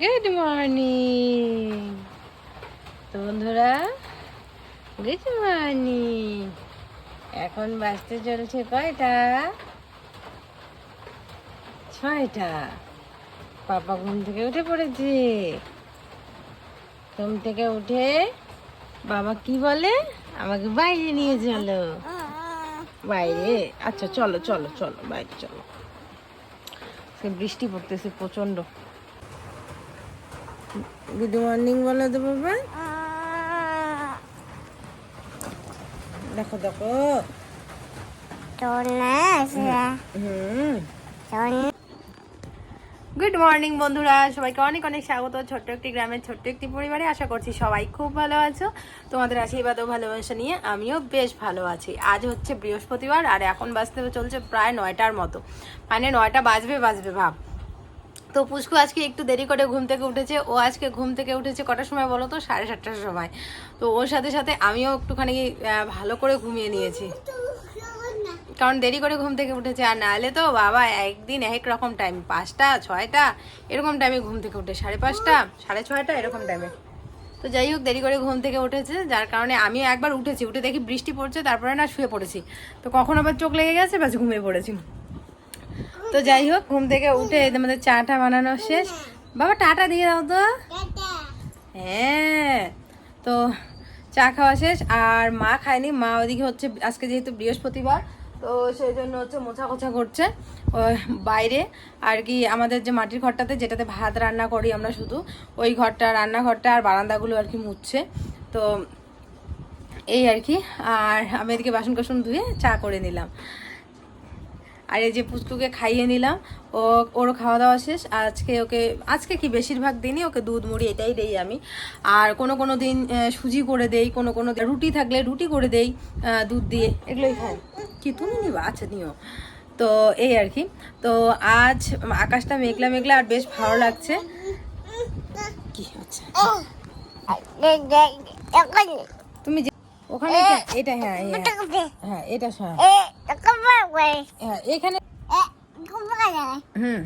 Good morning তো বন্ধুরা good morning এখন বাজতে চলছে কয়টা? ছয়টা। পাপা ঘুম থেকে উঠে পড়েছে। ঘুম থেকে উঠে বাবা কি বলে? আমাকে বাইরে নিয়ে চলো। বাইরে? আচ্ছা চলো চলো চলো, বাইরে চলো। বৃষ্টি পড়তেছে প্রচণ্ড গুড মর্নিং বলে বাবা দেখো দেখো। গুড মর্নিং বন্ধুরা। সবাইকে অনেক অনেক স্বাগত। ছোট্ট একটি গ্রামের ছোট্ট একটি পরিবারে আশা করছি সবাই খুব ভালো আছো। তোমাদের আশীর্বাদ ও ভালোবাসা নিয়ে আমিও বেশ ভালো আছি। আজ হচ্ছে বৃহস্পতিবার আর এখন বাজতে চলছে প্রায় নয়টার মতো। মানে নয়টা বাজবে বাজবে ভাব। তো পুষ্কু আজকে একটু দেরি করে ঘুম থেকে উঠেছে। ও আজকে ঘুম থেকে উঠেছে কটার সময় বলো তো? সাড়ে সাতটার সময়। তো ওর সাথে সাথে আমিও একটুখানি ভালো করে ঘুমিয়ে নিয়েছি। কারণ দেরি করে ঘুম থেকে উঠেছে। আর নাহলে তো বাবা, একদিন এক রকম টাইম পাঁচটা, ছয়টা, এরকম টাইমে ঘুম থেকে উঠে। সাড়ে পাঁচটা, সাড়ে ছয়টা, এরকম টাইমে তো যাই হোক, দেরি করে ঘুম থেকে উঠেছে। যার কারণে আমি একবার উঠেছি। উঠে দেখি বৃষ্টি পড়ছে, তারপরে না শুয়ে পড়েছি। তো কখন আবার চোখ লেগে গেছে বাস ঘুমিয়ে পড়েছি। তো যাই হোক, ঘুম থেকে উঠে আমাদের চাটা বানানো শেষ। বাবা, টাটা দিয়ে দাও তো। হ্যাঁ তো চা খাওয়া শেষ। আর মা খায়নি, মা ওদিকে হচ্ছে, আজকে যেহেতু বৃহস্পতিবার, তো সেই জন্য হচ্ছে মোছা কোছা করছে বাইরে। আর কি, আমাদের যে মাটির ঘরটাতে, যেটাতে ভাত রান্না করি আমরা শুধু, ওই ঘরটা, রান্নাঘরটা আর বারান্দাগুলো আর কি মুছছে। তো এই আর কি, আর আমি এদিকে বাসন কোসন ধুয়ে চা করে নিলাম। আর এই যে পুচকুকে খাইয়ে নিলাম, ও, ওরও খাওয়া দাওয়া শেষ। আজকে ওকে, আজকে কি বেশিরভাগ দিনই ওকে দুধ মুড়ি এটাই দেই আমি। আর কোনো কোনো দিন সুজি করে দেই, কোনো কোনো রুটি থাকলে রুটি করে দেই দুধ দিয়ে। এগুলোই খাই। কি তুমি নিবা? আচ্ছা নিও। তো এই আর কি। তো আজ আকাশটা মেঘলা মেঘলা আর বেশ ভালো লাগছে। কি আচ্ছা তুমি ওখানে এটা- হ্যাঁ হ্যাঁ হ্যাঁ এটা হ্যাঁ এখানে হুম।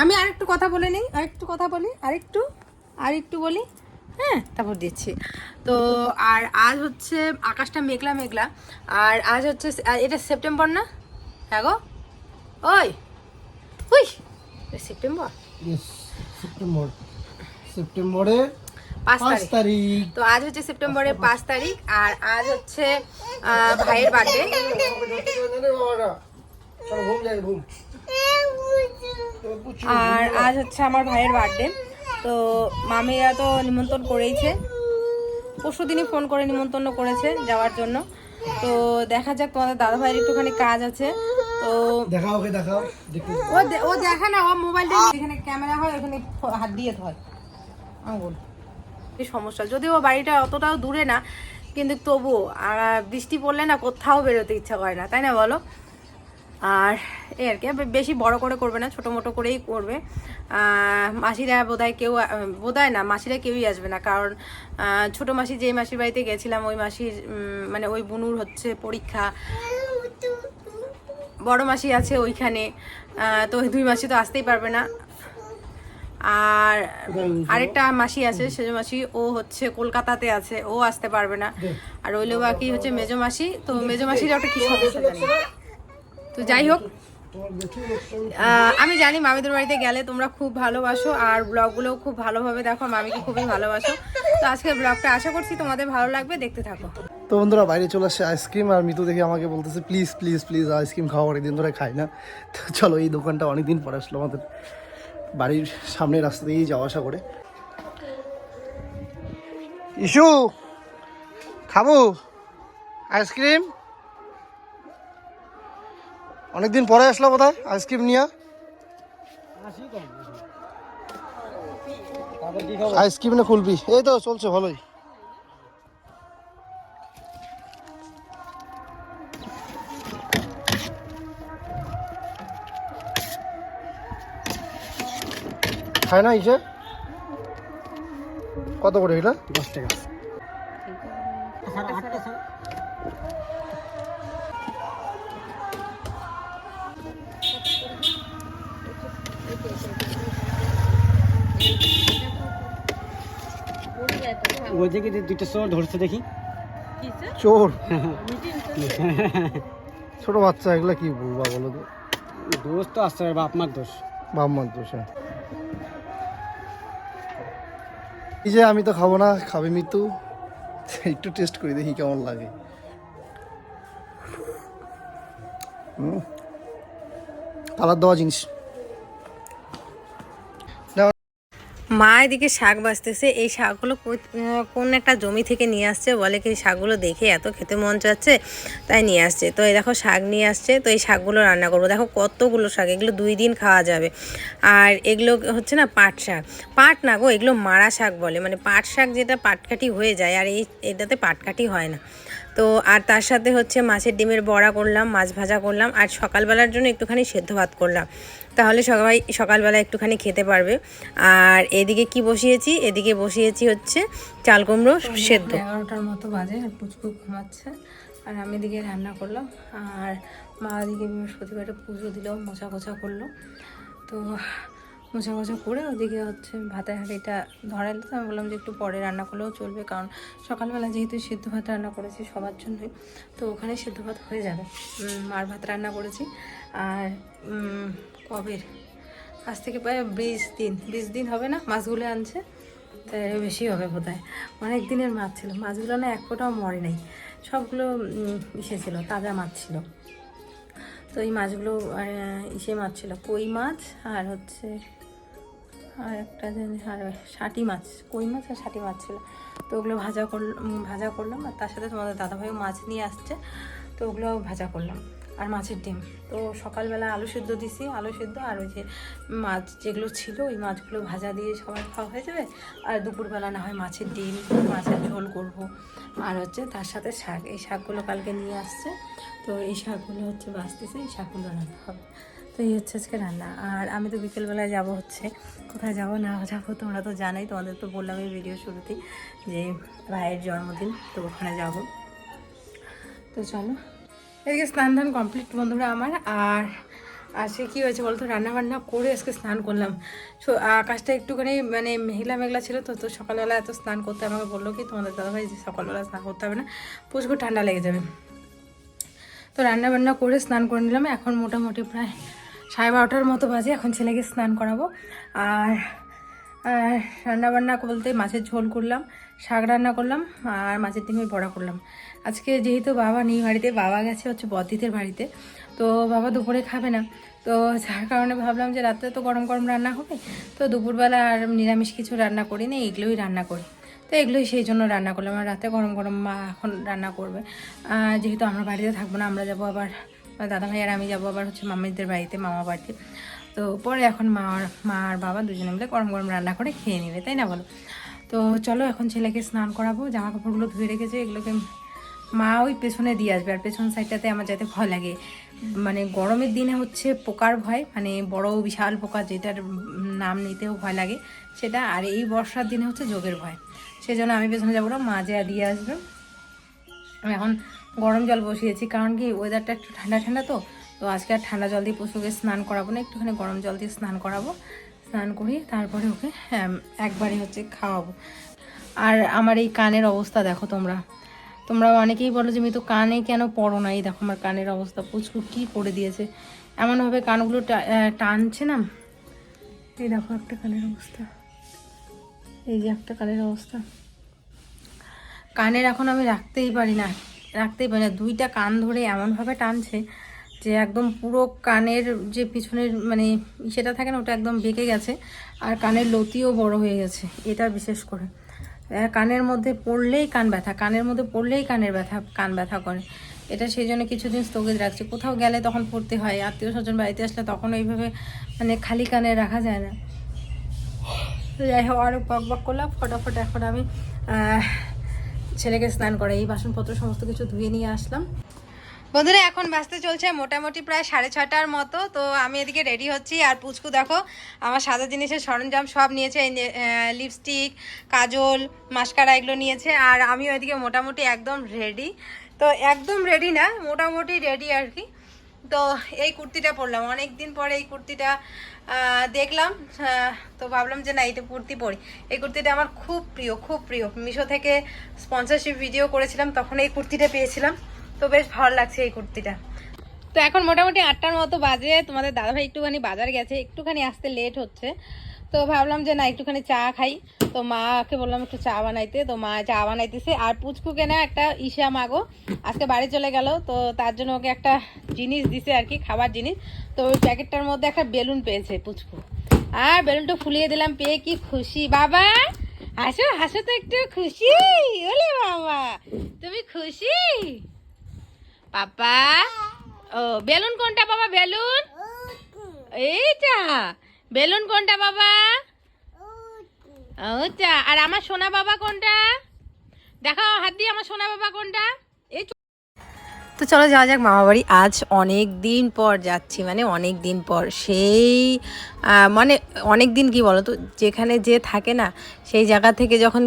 আমি আরেকটু কথা বলে নিই, আরেকটু কথা বলি, আরেকটু আরেকটু বলি। হ্যাঁ তারপর দিচ্ছি। তো আর আজ হচ্ছে আকাশটা মেঘলা মেঘলা। আর আজ হচ্ছে এটা সেপ্টেম্বর না? হ্যাঁ গো। ওই। উই সেপ্টেম্বর? সেপ্টেম্বর। সেপ্টেম্বরের পাঁচ তারিখ। তো আজ হচ্ছে সেপ্টেম্বরের পাঁচ তারিখ আর আজ হচ্ছে ভাইয়ের বার্থডে আর আজ হচ্ছে আমার ভাইয়ের বার্থডে তো মামিরা তো নিমন্ত্রণ করেইছে। পরশু দিনই ফোন করে নিমন্ত্রণ করেছে যাওয়ার জন্য। তো দেখা যাক তোমাদের দাদা ভাইয়ের একটুখানি কাজ আছে। তো দেখাও ওকে দেখাও। ও ও দেখা না ও মোবাইলটা এখানে ক্যামেরা হয় ওখানে হাত দিয়ে ধর আঙুল সমস্যা। যদিও বাড়িটা অতটাও দূরে না, কিন্তু তবুও আর বৃষ্টি পড়লে না কোথাও বেরোতে ইচ্ছা করে না, তাই না বলো? আর এই আর কি বেশি বড় করে করবে না, ছোটো মোটো করেই করবে। মাসিরা বোধহয় কেউ, বোধহয় না, মাসিরা কেউই আসবে না, কারণ ছোট মাসি যেই মাসির বাড়িতে গেছিলাম, ওই মাসির মানে ওই বুনুর হচ্ছে পরীক্ষা। বড় মাসি আছে ওইখানে তো ওই দুই মাসি তো আসতেই পারবে না। আর আরেকটা মাসি আছে সেজো মাসি ও হচ্ছে কলকাতাতে আছে ও আসতে পারবে না। আর রইল বাকি হচ্ছে মেজো মাসি তো মেজো মাসির একটা কি সমস্যা জানি তো যাই হোক আমি জানি মামিদের বাড়িতে গেলে তোমরা খুব ভালোবাসো আর ব্লগগুলোও খুব ভালোভাবে দেখো মামিকে খুবই ভালোবাসো। তো আজকে ব্লগটা আশা করছি তোমাদের ভালো লাগবে দেখতে থাকো। তো বন্ধুরা বাইরে চলে আসছে আইসক্রিম আর মিতু দেখে আমাকে বলতেছে প্লিজ প্লিজ প্লিজ আইসক্রিম খাওয়া অনেকদিন ধরে খাই না। তো চলো এই দোকানটা অনেকদিন পরে আসলো আমাদের। বাড়ির সামনে রাস্তা দিয়েই যাওয়া আসা করে। ইস্যু খাব? আইসক্রিম? অনেকদিন পরে আসলো কোথায় আইসক্রিম নিয়ে। আইসক্রিম না খুলবি। এই তো, চলছে, ভালোই। হয় না ইসে কত করে এটা? দশ টাকা। ধরছে দেখি। চোর? হ্যাঁ, হ্যাঁ। ছোট বাচ্চা এগুলো কি বলবা বলো তো? দোষ তো আসছে বাপ মার দোষ। বাপ মার দোষ হ্যাঁ। এই যে আমি তো খাব না, খাবে মৃত্যু একটু টেস্ট করি, দেখি কেমন লাগে। কালার দেওয়া জিনিস। মা এদিকে শাক বাঁচতেছে। এই শাকগুলো কোন একটা জমি থেকে নিয়ে আসছে বলে কি শাকগুলো দেখে এত খেতে মন চাচ্ছে? তাই নিয়ে আসছে। তো এই দেখো শাক নিয়ে আসছে। তো এই শাকগুলো রান্না করব। দেখো কতগুলো শাক। এগুলো দুই দিন খাওয়া যাবে। আর এগুলো হচ্ছে না পাট শাক। পাট না গো, এগুলো মারা শাক বলে। মানে পাট শাক যেটা পাটকাঠি হয়ে যায় আর এই, এটাতে পাটকাঠি হয় না। তো আর তার সাথে হচ্ছে মাছের ডিমের বড়া করলাম, মাছ ভাজা করলাম। আর সকালবেলার জন্য একটুখানি সেদ্ধ ভাত করলাম। তাহলে সবাই সকালবেলা একটুখানি খেতে পারবে। আর এদিকে কি বসিয়েছি? এদিকে বসিয়েছি হচ্ছে চাল কুমড়ো সেদ্ধ। এগারোটার মতো বাজে আর পুচকু ঘুমাচ্ছে। আর আমি এদিকে রান্না করলাম। আর মা এদিকে বৃহস্পতিবারে পুজো দিল মোছা কোছা করল। তো মোছা কোছা করে ওদিকে হচ্ছে ভাতের হাঁড়িটা ধরাইলো তো আমি বললাম যে একটু পরে রান্না করলেও চলবে, কারণ সকালবেলা যেহেতু সিদ্ধ ভাত রান্না করেছি সবার জন্যই, তো ওখানে সিদ্ধ ভাত হয়ে যাবে। মার ভাত রান্না করেছি। আর কবের? আজ থেকে প্রায় বিশ দিন। বিশ দিন হবে না, মাছগুলো আনছে, তাই বেশি হবে বোধ হয় অনেক দিনের মাছ ছিল, মাছগুলো না এক ফোঁটাও মরে নাই। সবগুলো ইসে ছিল, তাজা মাছ ছিল। তো এই মাছগুলো ইসে মাছ ছিল, কই মাছ আর হচ্ছে আর একটা আর ষাটি মাছ, কই মাছ আর ষাটি মাছ ছিল। তো ওগুলো ভাজা করলাম ভাজা করলাম আর তার সাথে তোমাদের দাদাভাইও মাছ নিয়ে আসছে। তো ওগুলো ভাজা করলাম আর মাছের ডিম। তো সকালবেলা আলু সেদ্ধ দিছি, আলু সেদ্ধ আর ওই যে মাছ যেগুলো ছিল ওই মাছগুলো ভাজা দিয়ে সবাই খাওয়া হয়ে যাবে। আর দুপুরবেলা না হয় মাছের ডিম, মাছের ঝোল করব। আর হচ্ছে তার সাথে শাক, এই শাকগুলো কালকে নিয়ে আসছে। তো এই শাকগুলো হচ্ছে বাঁচতেছে এই শাকগুলো রান্না হবে। তো এই হচ্ছে আজকে রান্না। আর আমি তো বিকেলবেলায় যাব হচ্ছে। কোথায় যাব না যাব তোমরা তো জানোই, তোমাদের তো বললাম এই ভিডিও শুরুতেই যে ভাইয়ের জন্মদিন, তো ওখানে যাব। তো চলো। এদিকে স্নান ধান কমপ্লিট বন্ধুরা আমার। আর আজকে কী হয়েছে বলতো রান্না বান্না করে আজকে স্নান করলাম। সো- আকাশটা একটুখানি মানে মেঘলা মেঘলা ছিল তো তো সকালবেলা এত স্নান করতে আমাকে বলল কি, তোমাদের দাদাভাই যে সকালবেলা স্নান করতে হবে না, প্রচুর ঠান্ডা লেগে যাবে। তো রান্না বান্না করে স্নান করে নিলাম। এখন মোটামুটি প্রায় সাড়ে বারোটার মতো বাজে, এখন ছেলেকে স্নান করাবো। আর আর রান্না বান্না বলতে মাছের ঝোল করলাম, শাক রান্না করলাম, আর মাছের ডিমের বড়া করলাম। আজকে যেহেতু বাবা নেই বাড়িতে, বাবা গেছে হচ্ছে বদ্দিতের বাড়িতে, তো বাবা দুপুরে খাবে না। তো যার কারণে ভাবলাম যে রাত্রে তো গরম গরম রান্না হবে, তো দুপুরবেলা আর নিরামিষ কিছু রান্না করি না, এগুলোই রান্না করি। তো এগুলোই সেই জন্য রান্না করলাম, আর রাতে গরম গরম মা এখন রান্না করবে। যেহেতু আমরা বাড়িতে থাকব না, আমরা যাব আবার দাদা ভাই আর আমি যাব আবার হচ্ছে মামিদের বাড়িতে, মামা বাড়িতে। তো পরে এখন মা আর মা আর বাবা দুজনে মিলে গরম গরম রান্না করে খেয়ে নেবে, তাই না বলো? তো চলো এখন ছেলেকে স্নান করাবো, জামা কাপড়গুলো ধুয়ে রেখেছে, এগুলোকে মা ওই পেছনে দিয়ে আসবে আর পেছন সাইডটাতে আমার যেতে ভয় লাগে। মানে গরমের দিনে হচ্ছে পোকার ভয় মানে বড় বিশাল পোকা যেটার নাম নিতেও ভয় লাগে সেটা, আর এই বর্ষার দিনে হচ্ছে যোগের ভয়। সেই জন্য আমি পেছনে যাব না, মা যে দিয়ে আসবে। এখন গরম জল বসিয়েছি কারণ কি ওয়েদারটা একটু ঠান্ডা ঠান্ডা তো তো আজকে আর ঠান্ডা জল দিয়ে পশুকে স্নান করাবো না একটুখানি গরম জল দিয়ে স্নান করাবো। স্নান করিয়ে তারপরে ওকে হ্যাঁ, একবারে হচ্ছে খাওয়াবো। আর আমার এই কানের অবস্থা দেখো তোমরা। তোমরা অনেকেই বলো যে আমি তো কানে কেন পড়ো না? এই দেখো আমার কানের অবস্থা পুচকু কী করে দিয়েছে। এমনভাবে কানগুলো টানছে না? এই দেখো একটা কানের অবস্থা। এই যে একটা কানের অবস্থা। কানের এখন আমি রাখতেই পারি না। রাখতেই পারি না। দুইটা কান ধরে এমনভাবে টানছে যে একদম পুরো কানের যে পিছনের মানে সেটা থাকে না, ওটা একদম বেঁকে গেছে আর কানের লতিও বড় হয়ে গেছে, এটা বিশেষ করে। কানের মধ্যে পড়লেই কান ব্যথা, কানের মধ্যে পড়লেই কানের ব্যথা, কান ব্যথা করে। এটা সেই জন্য কিছুদিন স্থগিত রাখছে। কোথাও গেলে তখন পড়তে হয় আত্মীয় স্বজন বাড়িতে আসলে তখন ওইভাবে মানে খালি কানে রাখা যায় না। যাই হোক আরও বক বক করলাম, ফটাফট এখন আমি ছেলেকে স্নান করে এই বাসনপত্র সমস্ত কিছু ধুয়ে নিয়ে আসলাম। বন্ধুরা, এখন ব্যস্ত চলছে মোটামুটি প্রায় সাড়ে ছটার মতো, তো আমি এদিকে রেডি হচ্ছি। আর পুচকু, দেখো, আমার সাদা জিনিসের সরঞ্জাম সব নিয়েছে লিপস্টিক, কাজল, মাস্কারা এগুলো নিয়েছে, আর আমি ওইদিকে মোটামুটি একদম রেডি। তো একদম রেডি না, মোটামুটি রেডি আর কি। তো এই কুর্তিটা পরলাম। অনেক দিন পরে এই কুর্তিটা দেখলাম তো ভাবলাম যে না এটা কুর্তি পরি। এই কুর্তিটা আমার খুব প্রিয় খুব প্রিয়। মিশো থেকে স্পন্সরশিপ ভিডিও করেছিলাম, তখন এই কুর্তিটা পেয়েছিলাম। তো বেশ ভালো লাগছে এই কুর্তিটা। তো এখন মোটামুটি আটটার মতো বাজে। তোমাদের দাদাভাই একটুখানি বাজার গেছে, একটুখানি আসতে লেট হচ্ছে। তো ভাবলাম যে না, একটুখানি চা খাই। তো মাকে বললাম একটু চা বানাইতে। তো মা চা বানাইতেছে। আর পুচকুকে না একটা ইসা মাগো আজকে বাড়ি চলে গেল। তো তার জন্য ওকে একটা জিনিস দিছে আর কি, খাবার জিনিস। তো ওই প্যাকেটটার মধ্যে একটা বেলুন পেয়েছে পুচকু। আর বেলুনটা ফুলিয়ে দিলাম, পেয়ে কি খুশি। বাবা হাসো হাসো তো একটু খুশি। ওলে বাবা তুমি খুশি? পাপা, ও, বেলুন কোনটা বাবা, বেলুন? এইটা। বেলুন কোনটা বাবা? ওটা আর আমার সোনা বাবা কোনটা? দেখাও হাত দিয়ে আমার সোনা বাবা কোনটা? এই তো চলো যাওয়া যাক মামা বাড়ি। আজ অনেক দিন পর যাচ্ছি মানে অনেক দিন পর। সেই মানে অনেক দিন কি বলো তো যেখানে যে থাকে না, সেই জায়গা থেকে যখন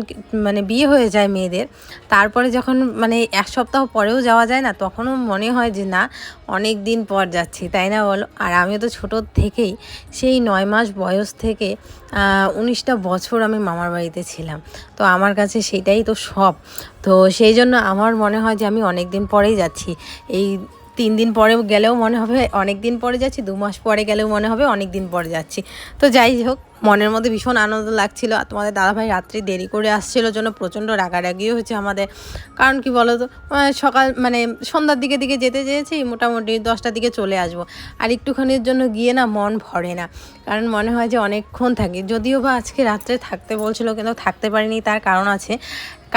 মানে বিয়ে হয়ে যায় মেয়েদের, তারপরে যখন মানে এক সপ্তাহ পরেও যাওয়া যায় না, তখনও মনে হয় যে না, অনেক দিন পর যাচ্ছি, তাই না বলো? আর আমিও তো ছোটো থেকেই সেই নয় মাস বয়স থেকে উনিশটা বছর আমি মামার বাড়িতে ছিলাম। তো আমার কাছে সেটাই তো সব। তো সেই জন্য আমার মনে হয় যে আমি অনেক দিন পরেই যাচ্ছি। এই তিন দিন পরে গেলেও মনে হবে, অনেক দিন পরে যাচ্ছি, দু মাস পরে গেলেও মনে হবে, অনেক দিন পরে যাচ্ছি। তো যাই হোক, মনের মধ্যে ভীষণ আনন্দ লাগছিল। আর তোমাদের দাদাভাই রাত্রি দেরি করে আসছিল জন্য প্রচণ্ড রাগারাগিও হয়েছে আমাদের। কারণ কি বলো তো সকাল মানে সন্ধ্যার দিকে দিকে যেতে চেয়েছি, মোটামুটি দশটার দিকে চলে আসব। আর একটুখানির জন্য গিয়ে না মন ভরে না। কারণ মনে হয় যে অনেকক্ষণ থাকি। যদিও বা আজকে রাত্রে থাকতে বলছিল, কিন্তু থাকতে পারিনি, তার কারণ আছে।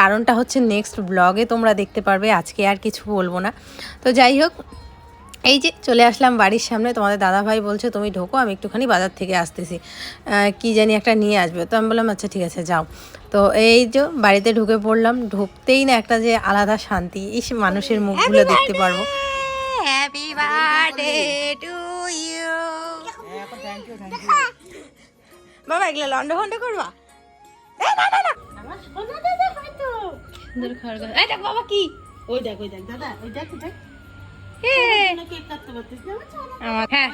কারণটা হচ্ছে নেক্সট ব্লগে তোমরা দেখতে পারবে আজকে আর কিছু বলব না। তো যাই হোক এই যে চলে আসলাম বাড়ির সামনে তোমাদের দাদাভাই বলছে তুমি ঢোকো আমি একটুখানি বাজার থেকে আসতেছি। কি জানি একটা নিয়ে আসবে। তো আমি বললাম আচ্ছা ঠিক আছে যাও। তো এই যে বাড়িতে ঢুকে পড়লাম ঢুকতেই না একটা যে আলাদা শান্তি। ইস মানুষের মুখগুলো দেখতে পারব। হ্যাপি বার্থডে টু ইউ বাবা এগুলো লন্ড করবা? না, না, না। সুন্দর খরগোশ। এই দেখ বাবা কি? ওই দেখ ওই দেখ দাদা ওই দেখ ওই দেখ না হ্যাঁ।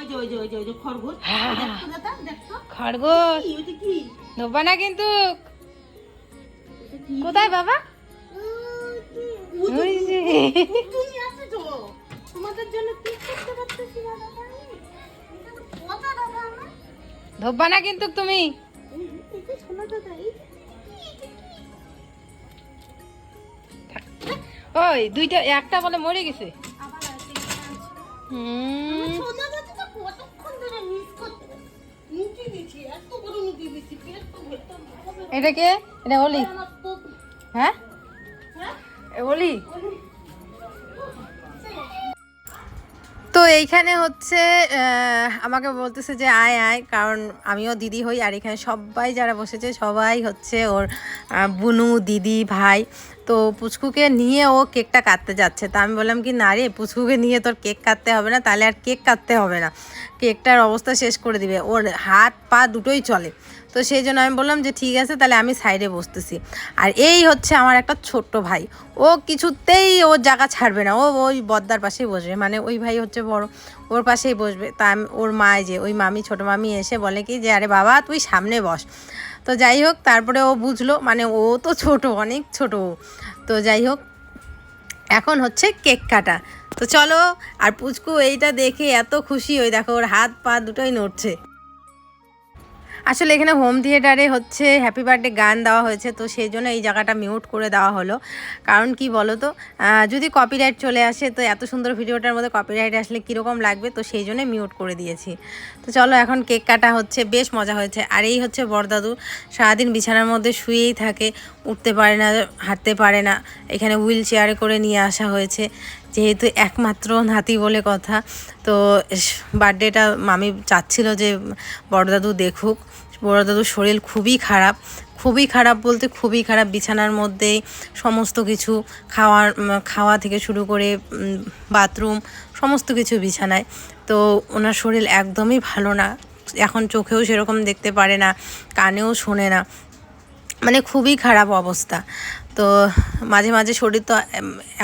খরগোশ। ধোবা না কিন্তু। কোথায় বাবা? ওই যে। তুমি আছে ওই দুইটা একটা বলে মরে গেছে। এটা কে? এটা অলি। হ্যাঁ? হ্যাঁ? অলি। তো এইখানে হচ্ছে আমাকে বলতেছে যে আয় আয় কারণ আমিও দিদি হই আর এখানে সবাই যারা বসেছে সবাই হচ্ছে ওর বুনু দিদি ভাই। তো পুচকুকে নিয়ে ও কেকটা কাটতে যাচ্ছে। তা আমি বললাম কি, না রে, পুচকুকে নিয়ে তোর কেক কাটতে হবে না, তাহলে আর কেক কাটতে হবে না। কেকটার অবস্থা শেষ করে দিবে। ওর হাত পা দুটোই চলে। তো সেই জন্য আমি বললাম যে, ঠিক আছে, তাহলে আমি সাইডে বসতেছি। আর এই হচ্ছে আমার একটা ছোট্ট ভাই। ও কিছুতেই ওর জায়গা ছাড়বে না। ও ওই বদ্দার পাশেই বসবে। মানে ওই ভাই হচ্ছে বড়। ওর পাশেই বসবে। তা আমি ওর মা যে, ওই মামি, ছোট মামি এসে বলে কি যে, আরে বাবা, তুই সামনে বস। তো যাই হোক, তারপরে ও বুঝলো মানে ও তো ছোট, অনেক ছোট। তো যাই হোক, এখন হচ্ছে কেক কাটা তো চলো, আর পুচকু এইটা দেখে এত খুশি, ওই দেখো ওর হাত পা দুটোই নড়ছে আসলে এখানে হোম থিয়েটারে হচ্ছে হ্যাপি বার্থডে গান দেওয়া হয়েছে, তো সেই জন্য এই জায়গাটা মিউট করে দেওয়া হলো। কারণ কি বলো তো যদি কপিরাইট চলে আসে, তো এত সুন্দর ভিডিওটার মধ্যে কপিরাইট আসলে কীরকম লাগবে, তো সেই জন্যই মিউট করে দিয়েছি। তো চলো এখন কেক কাটা হচ্ছে, বেশ মজা হয়েছে। আর এই হচ্ছে বরদাদু, সারাদিন বিছানার মধ্যে শুয়েই থাকে, উঠতে পারে না, হাঁটতে পারে না। এখানে হুইল চেয়ারে করে নিয়ে আসা হয়েছে। যেহেতু একমাত্র নাতি বলে কথা, তো বার্থডেটা মামি চাচ্ছিল যে বড়দাদু দেখুক। বড়দাদুর শরীর খুবই খারাপ। খুবই খারাপ বলতে খুবই খারাপ, বিছানার মধ্যেই সমস্ত কিছু, খাওয়ার খাওয়া থেকে শুরু করে বাথরুম সমস্ত কিছু বিছানায়। তো ওনার শরীর একদমই ভালো না। এখন চোখেও সেরকম দেখতে পারে না, কানেও শোনে না। মানে খুবই খারাপ অবস্থা। তো মাঝে মাঝে শরীর তো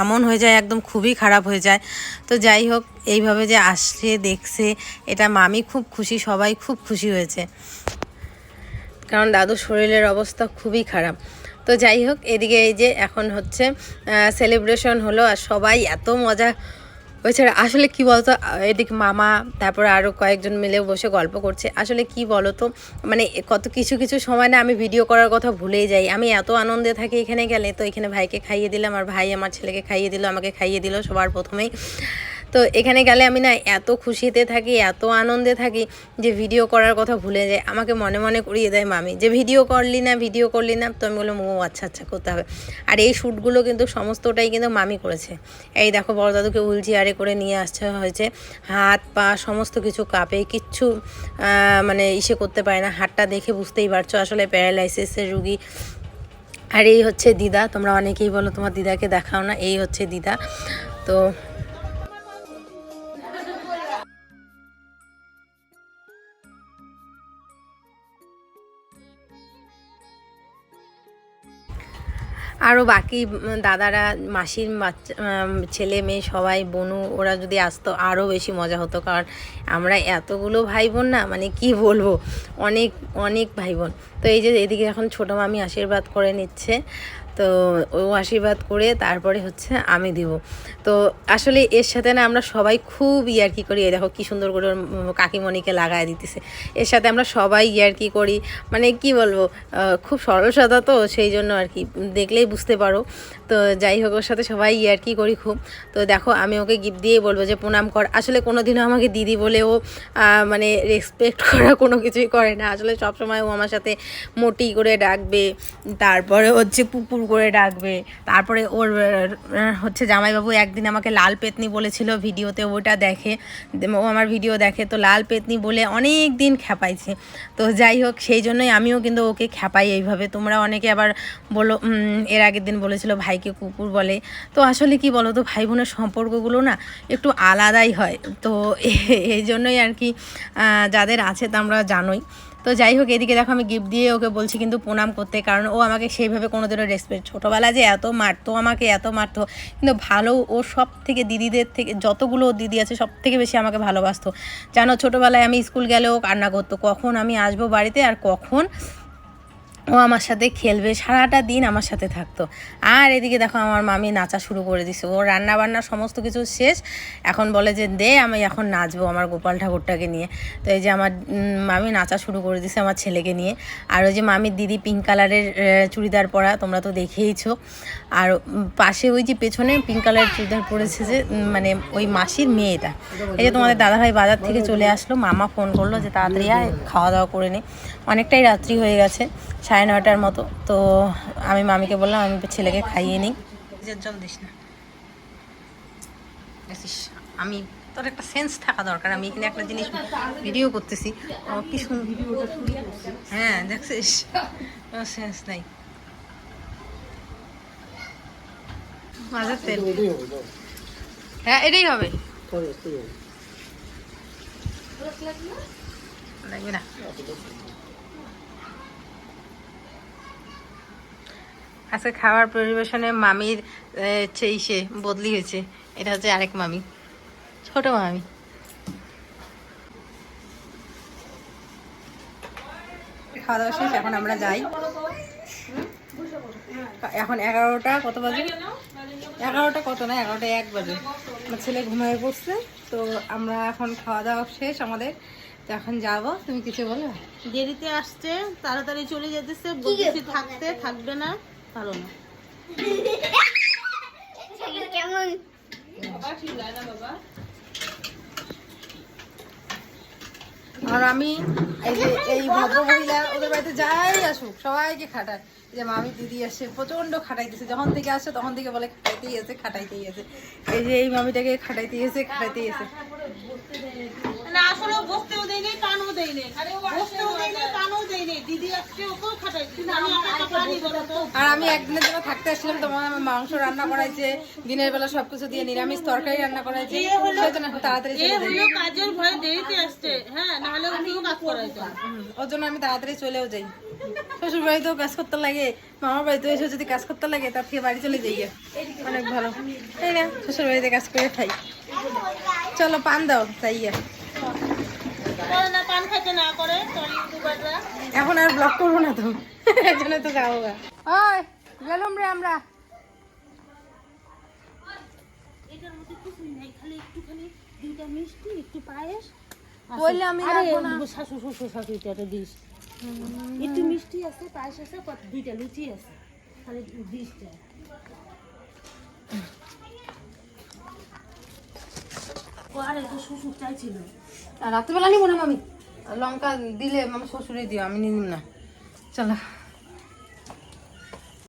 এমন হয়ে যায়, একদম খুবই খারাপ হয়ে যায়। তো যাই হোক, এইভাবে যে আসছে, দেখছে, এটা মামি খুব খুশি, সবাই খুব খুশি হয়েছে। কারণ দাদুর শরীরের অবস্থা খুবই খারাপ। তো যাই হোক, এদিকে এই যে এখন হচ্ছে সেলিব্রেশন হলো, আর সবাই এত মজা হয়েছে ছাড়া আসলে কি বলতো, এদিক মামা, তারপরে আরও কয়েকজন মিলে বসে গল্প করছে। আসলে কি বলতো মানে কত কিছু কিছু সময় না আমি ভিডিও করার কথা ভুলেই যাই। আমি এত আনন্দে থাকি এখানে গেলে, তো এখানে ভাইকে খাইয়ে দিলাম, আর ভাই আমার ছেলেকে খাইয়ে দিল, আমাকে খাইয়ে দিল সবার প্রথমেই। তো এখানে গেলে আমি না এত খুশিতে থাকি, এত আনন্দে থাকি যে ভিডিও করার কথা ভুলে যাই। আমাকে মনে মনে করিয়ে দেয় মামি যে, ভিডিও করলি না, ভিডিও করলি না। তো আমি বললাম, ও আচ্ছা আচ্ছা করতে হবে। আর এই শ্যুটগুলো কিন্তু সমস্তটাই কিন্তু মামি করেছে। এই দেখো বড় দাদুকে হুইল চেয়ারে করে নিয়ে আসতে হয়েছে। হাত, পা, সমস্ত কিছু কাঁপে, কিচ্ছু মানে ইসে করতে পারে না। হাতটা দেখে বুঝতেই পারছ, আসলে প্যারালাইসিসের রুগী। আর এই হচ্ছে দিদা, তোমরা অনেকেই বলো তোমার দিদাকে দেখাও না, এই হচ্ছে দিদা। তো আরও বাকি দাদারা, মাসির বাচ্চা ছেলে, মেয়ে, সবাই, বনু, ওরা যদি আসতো আরও বেশি মজা হতো। কারণ আমরা এতগুলো ভাই বোন না মানে কি বলব? অনেক অনেক ভাই বোন তো এই যে এদিকে এখন ছোটো মামি আশীর্বাদ করে নিচ্ছে। তো ও আশীর্বাদ করে তারপরে হচ্ছে আমি দিব। তো আসলে এর সাথে না আমরা সবাই খুব ইয়ার্কি করি। এই দেখো কি সুন্দর করে ওর কাকিমণিকে লাগায় দিতেছে। এর সাথে আমরা সবাই ইয়ার্কি করি। মানে কি বলব খুব সরল সাদা তো, সেই জন্য আর কি। দেখলেই বুঝতে পারো। তো যাই হোক, ওর সাথে সবাই ইয়ার্কি করি খুব। তো দেখো, আমি ওকে গিফট দিয়েই বলব যে, প্রণাম কর। আসলে কোনো দিনও আমাকে দিদি বলে ও মানে রেসপেক্ট করা কোনো কিছুই করে না। আসলে সবসময় ও আমার সাথে মোটি করে ডাকবে। তারপরে হচ্ছে পুকুর করে ডাকবে। তারপরে ওর হচ্ছে জামাইবাবু একদিন আমাকে লাল পেতনি বলেছিল ভিডিওতে, ওটা দেখে। ও আমার ভিডিও দেখে, তো লাল পেতনি বলে অনেক দিন খ্যাপাইছে তো যাই হোক, সেই জন্যই আমিও কিন্তু ওকে খ্যাপাই এইভাবে। তোমরা অনেকে আবার বলো এর আগের দিন বলেছিল ভাইকে কুকুর বলে। তো আসলে কি বলো তো ভাই বোনের সম্পর্কগুলো না একটু আলাদাই হয়। তো এই জন্যই আর কি যাদের আছে তা আমরা জানোই। তো যাই হোক, এদিকে দেখো আমি গিফট দিয়ে ওকে বলছি কিন্তু প্রণাম করতে, কারণ ও আমাকে সেইভাবে কোনোদিনও রেসপেক্ট ছোটোবেলা যে এত মারতো আমাকে, এত মারতো, কিন্তু ভালো, ও সব থেকে দিদিদের থেকে, যতগুলো দিদি আছে সব থেকে বেশি আমাকে ভালোবাসতো। জানো, ছোটোবেলায় আমি স্কুল গেলেও কান্না করতো, কখন আমি আসব বাড়িতে আর কখন ও আমার সাথে খেলবে, সারাটা দিন আমার সাথে থাকতো। আর এদিকে দেখো আমার মামি নাচা শুরু করে দিছে। ও রান্না বান্না সমস্ত কিছু শেষ। এখন বলে যে, দে, আমি এখন নাচবো আমার গোপাল ঠাকুরটাকে নিয়ে। তো এই যে আমার মামি নাচা শুরু করে দিছে আমার ছেলেকে নিয়ে। আর ওই যে মামির দিদি পিঙ্ক কালারের চুড়িদার পরা, তোমরা তো দেখেইছো। আর পাশে ওই যে পেছনে পিঙ্ক কালারের চুড়িদার পরেছে যে মানে ওই মাসির মেয়েটা। এই যে তোমাদের দাদাভাই বাজার থেকে চলে আসলো। মামা ফোন করল যে, তাড়াতাড়ি খাওয়া দাওয়া করে নে। অনেকটাই রাত্রি হয়ে গেছে। সাড়ে নটার মতো। তো আমি মামিকে বললাম আমি ছেলেকে খাইয়ে নিই। জল দিস না। দেখছিস, আমি তোর একটা সেন্স থাকা দরকার। আমি এখানে একটা জিনিস ভিডিও করতেছি। কি সুন্দর ভিডিওটা হ্যাঁ দেখছিস? সেন্স নাই। মাঝের তেল। হ্যাঁ এটাই হবে। লাগবে না। আজকে খাবার পরিবেশনে মামির ইসে বদলি হয়েছে। এটা হচ্ছে আরেক মামি। ছোট মামি। খাওয়া দাওয়া শেষ এখন আমরা যাই। এখন এগারোটা কত বাজে? এগারোটা কত না? এগারোটা এক বাজে। আমার ছেলে ঘুমিয়ে পড়ছে তো আমরা এখন খাওয়া দাওয়া শেষ আমাদের। তো এখন যাব। তুমি কিছু বলো? দেরিতে আসছে তাড়াতাড়ি চলে যেতেছে বলতেছি থাকতে থাকবে না। ভালো না। আর আমি এই যে এই ভদ্র মহিলা ওদের বাড়িতে যাই আসুক সবাইকে খাটায় এই যে মামি দিদি আসে প্রচণ্ড খাটাইতেছে যখন থেকে আসে তখন থেকে বলে খাটাইতেই আছে খাটাইতেই আছে। এই যে এই মামিটাকে খাটাইতেই আছে খাটাইতেই আছে। আসলে বসতেও কানও বসতেও কানও দিদি ওকেও খাটাইছি। আর আমি একদিনের জন্য থাকতে আসলাম তোমার আমার মাংস রান্না করাইছে দিনের বেলা সবকিছু দিয়ে নিরামিষ তরকারি রান্না করাইছে সেই জন্য তাড়াতাড়ি এ চলে যাই। হলো কাজের ভয়ে দেরিতে আসছে। হ্যাঁ নাহলে উনিও কাজ করাইতো ওর জন্য আমি তাড়াতাড়ি চলেও যাই। শ্বশুর বাড়িতেও কাজ করতে লাগে মামার বাড়িতে এসে যদি কাজ করতে লাগে তার থেকে বাড়ি চলে যাই অনেক ভালো। তাই না শ্বশুর বাড়িতে কাজ করে খাই। চলো পান দাও তাই গিয়ে। না পান খাইতে না করে তোর ইউটিউবাররা এখন আর ব্লগ করব না তো। জন্য তো যাব ওই গেলাম রে আমরা। এটার মধ্যে কিছুই নাই খালি একটুখানি দুইটা মিষ্টি একটু পায়েস। বললে আমি রাখব না। শাশু শ্বশুর শাশুড়িটা দিস একটু মিষ্টি আছে পায়েস আছে দুইটা লুচি আছে। খালি দিসটা ও আরে তো শ্বশুর চাইছিল। রাত্রিবেলা নিবো না মামি? লঙ্কা দিলে আমার শ্বশুরে দিও আমি নিব না। চলো।